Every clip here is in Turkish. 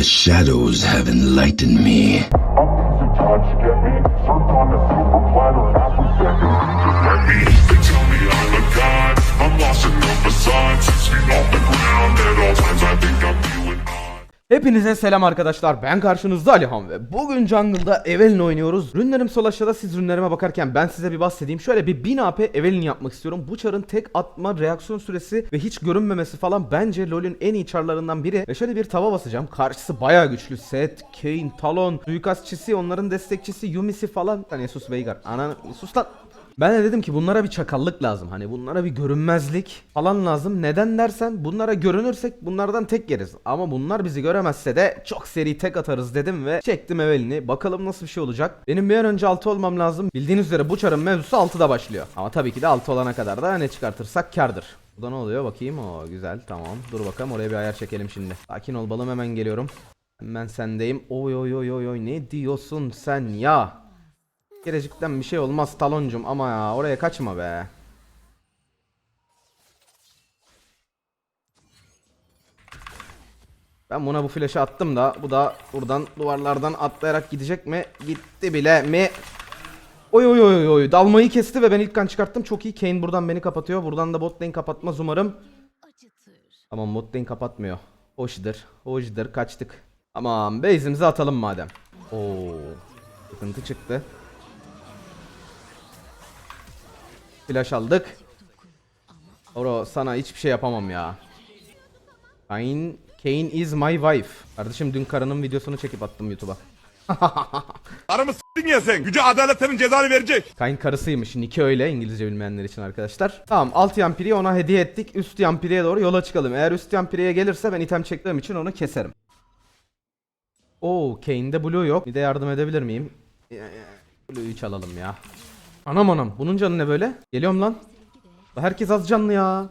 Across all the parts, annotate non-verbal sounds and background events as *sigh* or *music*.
The shadows have enlightened me. Hepinize selam arkadaşlar. Ben karşınızda Alihan ve bugün jungle'da Evelyn oynuyoruz. Rünlerim sol aşağıda siz rünlerime bakarken ben size bir bahsedeyim. Şöyle bir 1000 AP Evelyn yapmak istiyorum. Bu çarın tek atma, reaksiyon süresi ve hiç görünmemesi falan bence LoL'ün en iyi çarlarından biri. Ve şöyle bir tava basacağım. Karşısı bayağı güçlü. Set, Kayn, Talon, suikastçisi, onların destekçisi, Yumi'si falan. Hani sus Veigar. Ana sus lan. Ben de dedim ki bunlara bir çakallık lazım. Hani bunlara bir görünmezlik falan lazım. Neden dersen bunlara görünürsek bunlardan tek yeriz. Ama bunlar bizi göremezse de çok seri tek atarız dedim ve çektim Evelyn'i. Bakalım nasıl bir şey olacak. Benim bir an önce 6 olmam lazım. Bildiğiniz üzere bu çarın mevzusu 6'da başlıyor. Ama tabii ki de 6 olana kadar da ne çıkartırsak kardır. Burada ne oluyor bakayım. O güzel tamam. Dur bakalım oraya bir ayar çekelim şimdi. Sakin ol balım hemen geliyorum. Hemen sendeyim. Oy oy oy oy oy ne diyorsun sen ya? Gelecekten bir şey olmaz taloncum ama ya oraya kaçma be. Ben buna bu flash'ı attım da bu da buradan duvarlardan atlayarak gidecek mi? Gitti bile mi? Oy oy oy oy dalmayı kesti ve ben ilk kan çıkarttım. Çok iyi. Kane buradan beni kapatıyor. Buradan da bot lane kapatmaz umarım. Tamam bot lane kapatmıyor. Hoşdur. Hoşdur. Kaçtık. Tamam base'imizi atalım madem. Oo. Sıkıntı çıktı. Flash aldık. Oro sana hiçbir şey yapamam ya. Kane, Kane is my wife. Kardeşim dün karının videosunu çekip attım YouTube'a. *laughs* Karımı s**tin ya sen. Gücü adalet senin cezanı verecek. Kane karısıymış. Nick'i öyle İngilizce bilmeyenler için arkadaşlar. Tamam alt yampiriyi ona hediye ettik. Üst yampiriye doğru yola çıkalım. Eğer üst yampiriye gelirse ben item çektiğim için onu keserim. Oo Kane'de blue yok. Bir de yardım edebilir miyim? Ya, Blue'yu çalalım ya. Anam anam. Bunun canı ne böyle? Geliyorum lan. Herkes az canlı ya.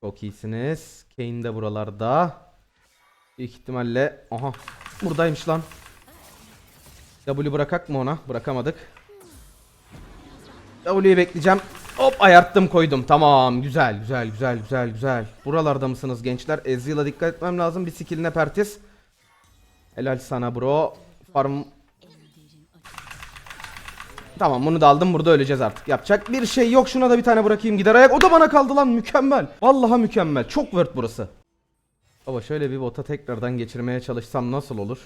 Çok iyisiniz. Kane de buralarda. Büyük ihtimalle. Aha. Buradaymış lan. W bırakak mı ona? Bırakamadık. W'yi bekleyeceğim. Hop ayarttım koydum. Tamam güzel güzel güzel güzel güzel. Buralarda mısınız gençler? Ezreal'a dikkat etmem lazım. Bir skilline pertis. Helal sana bro. Farm... Tamam bunu da aldım burada öleceğiz artık. Yapacak bir şey yok. Şuna da bir tane bırakayım gider ayak. O da bana kaldı lan mükemmel. Vallahi mükemmel. Çok word burası. Baba şöyle bir bota tekrardan geçirmeye çalışsam nasıl olur?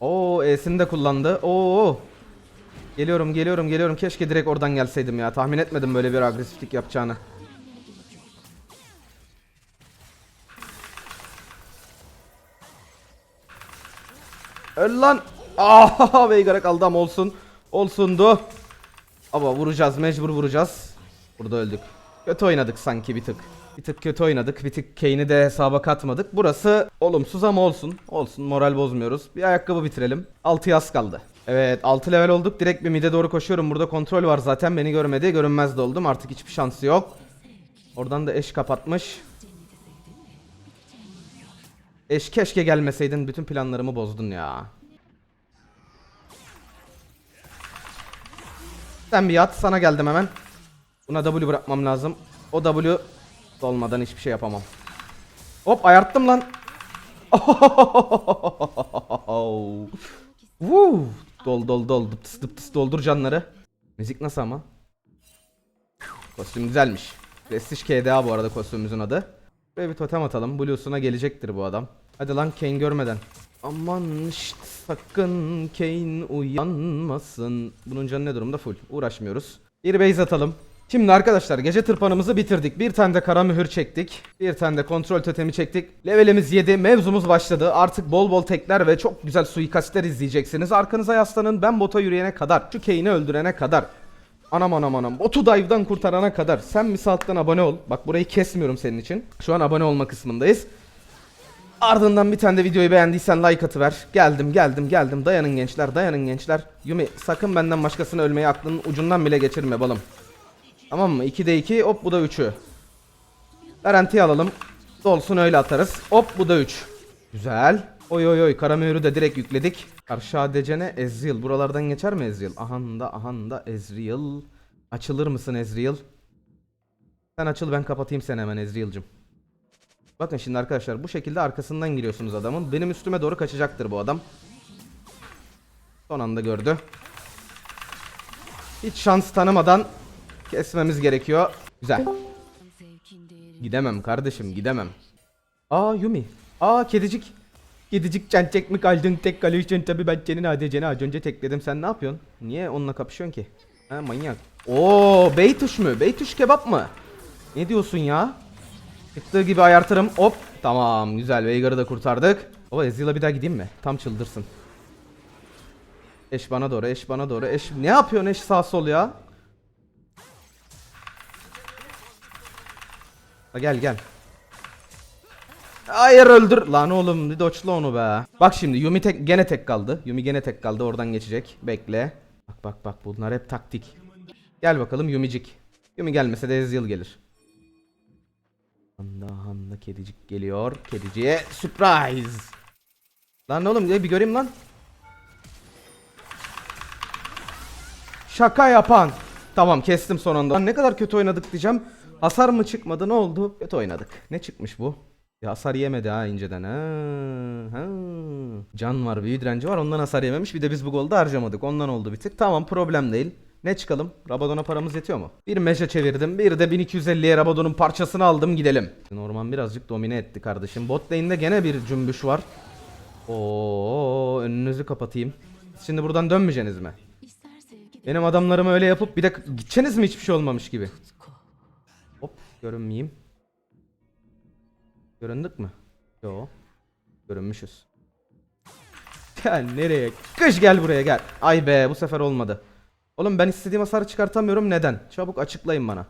Oo E'sini de kullandı. Oo. Geliyorum geliyorum geliyorum. Keşke direkt oradan gelseydim ya. Tahmin etmedim böyle bir agresiflik yapacağını. Öl lan. Aa *laughs* Veigar'a kaldı ama olsun. Olsundu. Ama vuracağız mecbur vuracağız. Burada öldük. Kötü oynadık sanki bir tık. Bir tık kötü oynadık. Bir tık Kane'i de hesaba katmadık. Burası olumsuz ama olsun. Olsun moral bozmuyoruz. Bir ayakkabı bitirelim. 6 yaz kaldı. Evet 6 level olduk. Direkt bir mide doğru koşuyorum. Burada kontrol var zaten. Beni görmedi. Görünmez de oldum. Artık hiçbir şansı yok. Oradan da eş kapatmış. Eş keşke gelmeseydin. Bütün planlarımı bozdun ya. Sen bir yat. Sana geldim hemen. Buna W bırakmam lazım. O W dolmadan hiçbir şey yapamam. Hop ayarttım lan. *laughs* Woo. Dol dol dol dıptıs dıptıs doldur canları. Müzik nasıl ama? Kostüm güzelmiş. Prestige KDA bu arada kostümümüzün adı. Buraya bir totem atalım. Blue'suna gelecektir bu adam. Hadi lan Kane görmeden. Aman şşt, sakın Kane uyanmasın. Bunun canı ne durumda? Full. Uğraşmıyoruz. Bir base atalım. Şimdi arkadaşlar gece tırpanımızı bitirdik. Bir tane de kara mühür çektik. Bir tane de kontrol totemi çektik. Levelimiz 7. Mevzumuz başladı. Artık bol bol tekler ve çok güzel suikastler izleyeceksiniz. Arkanıza yaslanın. Ben bota yürüyene kadar. Şu Kane'i öldürene kadar. Anam anam anam. Botu dive'dan kurtarana kadar. Sen bir alttan abone ol. Bak burayı kesmiyorum senin için. Şu an abone olma kısmındayız. Ardından bir tane de videoyu beğendiysen like atıver. Geldim geldim geldim. Dayanın gençler dayanın gençler. Yumi sakın benden başkasını ölmeyi aklının ucundan bile geçirme balım. Tamam mı? 2'de 2 hop bu da 3'ü. Garanti alalım. Dolsun öyle atarız. Hop bu da 3. Güzel. Oy oy oy karamühürü de direkt yükledik. Karşı ADC'ne Ezreal. Buralardan geçer mi Ezreal? Ahanda ahanda Ezreal. Açılır mısın Ezreal? Sen açıl ben kapatayım seni hemen Ezreal'cım. Bakın şimdi arkadaşlar bu şekilde arkasından giriyorsunuz adamın. Benim üstüme doğru kaçacaktır bu adam. Son anda gördü. Hiç şans tanımadan kesmemiz gerekiyor. Güzel. Gidemem kardeşim gidemem. Aa Yumi. Aa kedicik. Kedicik can çek mi kaldın tek kalıyorsun tabi ben senin ADC'ni az önce tekledim sen ne yapıyorsun? Niye onunla kapışıyorsun ki? Ha manyak. Oo beytuş mu? Beytuş kebap mı? Ne diyorsun ya? Çıktığı gibi ayartırım. Hop. Tamam güzel Veigar'ı da kurtardık. Baba Ezreal'a bir daha gideyim mi? Tam çıldırsın. Eş bana doğru, eş bana doğru. Eş ne yapıyorsun eş sağ sol ya? Ha, gel gel. Hayır öldür. Lan oğlum doçla onu be. Bak şimdi Yumi tek, gene tek kaldı. Yumi gene tek kaldı oradan geçecek. Bekle. Bak bak bak bunlar hep taktik. Gel bakalım Yumicik. Yumi gelmese de Ezreal gelir. Handa handa kedicik geliyor. Kediciye surprise. Lan oğlum bir göreyim lan. Şaka yapan. Tamam kestim son anda. Lan ne kadar kötü oynadık diyeceğim. Hasar mı çıkmadı ne oldu? Kötü oynadık. Ne çıkmış bu? Ya hasar yemedi ha inceden. Ha, ha. Can var, büyü direnci var. Ondan hasar yememiş. Bir de biz bu golde harcamadık. Ondan oldu bir tık. Tamam problem değil. Ne çıkalım? Rabadon'a paramız yetiyor mu? Bir meşe çevirdim. Bir de 1250'ye Rabadon'un parçasını aldım gidelim. Norman birazcık domine etti kardeşim. Bot lane'de gene bir cümbüş var. Oo önünüzü kapatayım. Şimdi buradan dönmeyeceksiniz mi? Benim adamlarımı öyle yapıp bir de gideceksiniz mi hiçbir şey olmamış gibi. Hop görünmeyeyim. Göründük mü? Yo. Görünmüşüz. Gel nereye? Kış gel buraya gel. Ay be bu sefer olmadı. Oğlum ben istediğim hasarı çıkartamıyorum neden? Çabuk açıklayın bana.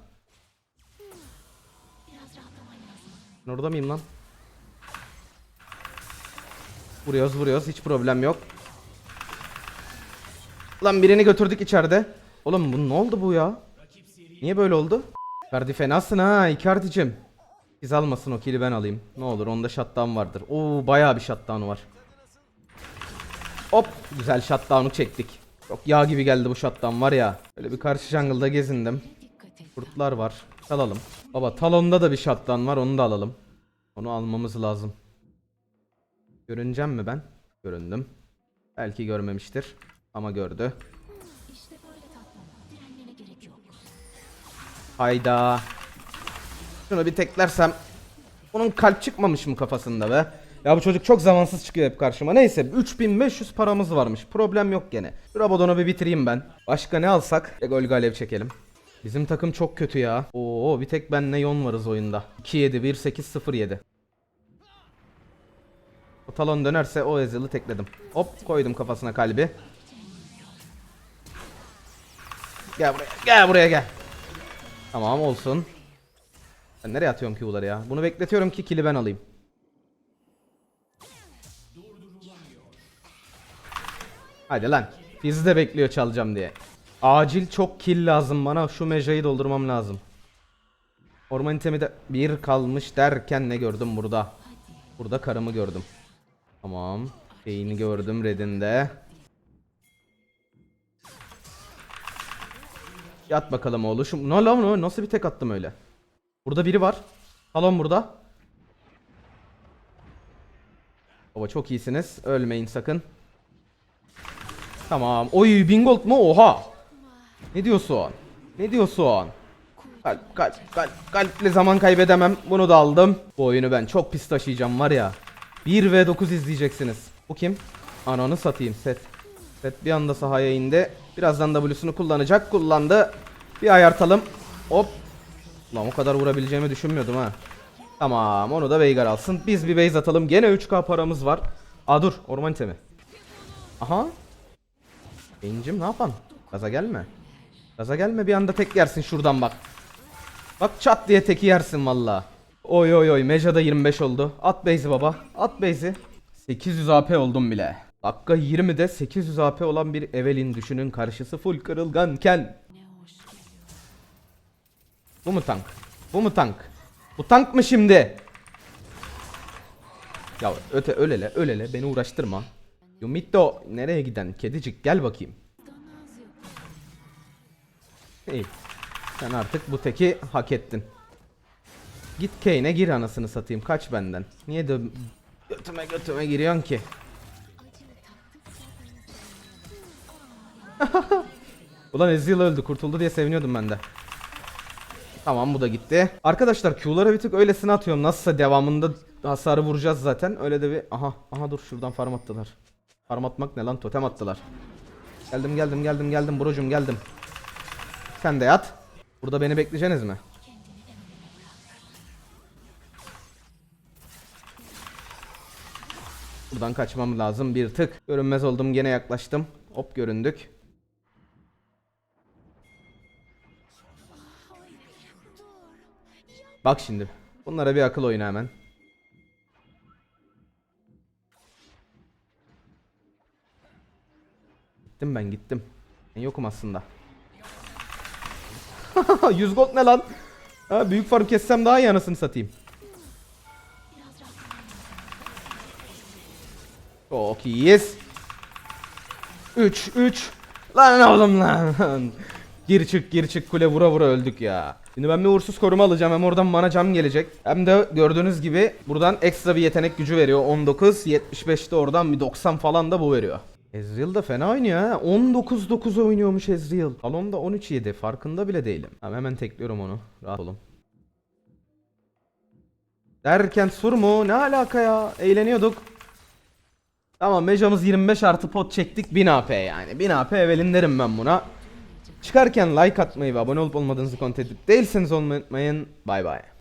Ben orada mıyım lan? Vuruyoruz vuruyoruz hiç problem yok. Lan birini götürdük içeride. Oğlum bu ne oldu bu ya? Niye böyle oldu? Ferdi fenasın ha Icardi'cim. Biz almasın o kili ben alayım. Ne olur onda shutdown vardır. Oo bayağı bir shutdown var. Hop güzel shutdown'u çektik. Çok yağ gibi geldi bu shutdown var ya. Böyle bir karşı jungle'da gezindim. Kurtlar var. Alalım. Baba talonda da bir shutdown var onu da alalım. Onu almamız lazım. Görüneceğim mi ben? Göründüm. Belki görmemiştir. Ama gördü. Hayda. Şunu bir teklersem. Onun kalp çıkmamış mı kafasında be? Ya bu çocuk çok zamansız çıkıyor hep karşıma. Neyse 3500 paramız varmış. Problem yok gene. Rabadon'u bir bitireyim ben. Başka ne alsak? E, gol çekelim. Bizim takım çok kötü ya. Oo bir tek benle Yon varız oyunda. 2-7 1-8-0-7. O talon dönerse o Ezreal'ı tekledim. Hop koydum kafasına kalbi. Gel buraya. Gel buraya gel. Tamam olsun. Ben nereye atıyorum Q'ları ya? Bunu bekletiyorum ki kill'i ben alayım. Hadi lan. Fizz de bekliyor çalacağım diye. Acil çok kill lazım bana. Şu mecayı doldurmam lazım. Orman itemi de bir kalmış derken ne gördüm burada? Burada karımı gördüm. Tamam. Beyni gördüm redinde. Yat bakalım oğlum. Ne lan o? Nasıl bir tek attım öyle? Burada biri var. Salon burada. Baba çok iyisiniz. Ölmeyin sakın. Tamam. Oy bingold mu? Oha. Ne diyorsun? Ne diyorsun? Kalp kalp kalp kalple zaman kaybedemem. Bunu da aldım. Bu oyunu ben çok pis taşıyacağım var ya. 1 ve 9 izleyeceksiniz. Bu kim? Ananı satayım set. Set bir anda sahaya indi. Birazdan W'sunu kullanacak. Kullandı. Bir ayartalım. Hop. Lan o kadar vurabileceğimi düşünmüyordum ha. Tamam onu da Veigar alsın. Biz bir base atalım. Gene 3k paramız var. Aa dur orman itemi. Aha. Bencim ne yapan? Gaza gelme. Gaza gelme bir anda tek yersin şuradan bak. Bak çat diye teki yersin valla. Oy oy oy Meja'da 25 oldu. At base'i baba. At base'i. 800 AP oldum bile. Dakika 20'de 800 AP olan bir Evelyn düşünün karşısı full kırılganken. Bu mu tank? Bu mu tank? Bu tank mı şimdi? Ya öte ölele ölele beni uğraştırma. Yumito nereye giden kedicik gel bakayım. İyi. Sen artık bu teki hak ettin. Git Kane'e gir anasını satayım. Kaç benden. Niye de götüme götüme giriyorsun ki? *laughs* Ulan Ezreal öldü kurtuldu diye seviniyordum ben de. Tamam bu da gitti. Arkadaşlar Q'lara bir tık öylesine atıyorum. Nasılsa devamında hasarı vuracağız zaten. Öyle de bir... Aha aha dur şuradan farm attılar. Farm atmak ne lan totem attılar. Geldim geldim geldim geldim brocum geldim. Sen de yat. Burada beni bekleyeceksiniz mi? Buradan kaçmam lazım bir tık. Görünmez oldum gene yaklaştım. Hop göründük. Bak şimdi. Bunlara bir akıl oyunu hemen. Gittim ben gittim. Ben yokum aslında. *laughs* 100 gold ne lan? Ha, büyük farm kessem daha iyi anasını satayım. Çok iyiyiz. 3 3 Lan oğlum lan. *laughs* gir çık gir çık kule vura vura öldük ya. Şimdi ben bir uğursuz koruma alacağım hem oradan bana cam gelecek. Hem de gördüğünüz gibi buradan ekstra bir yetenek gücü veriyor. 19 75'te oradan bir 90 falan da bu veriyor. Ezreal da fena oynuyor ha. 19-9 oynuyormuş Ezreal. Talon'da 13-7 farkında bile değilim. Tamam hemen tekliyorum onu. Rahat olun. Derken sur mu? Ne alaka ya? Eğleniyorduk. Tamam mecamız 25 artı pot çektik 1000 AP yani. 1000 AP evelim derim ben buna. Çıkarken like atmayı ve abone olup olmadığınızı kontrol edip değilseniz olmayı unutmayın. Bay bay.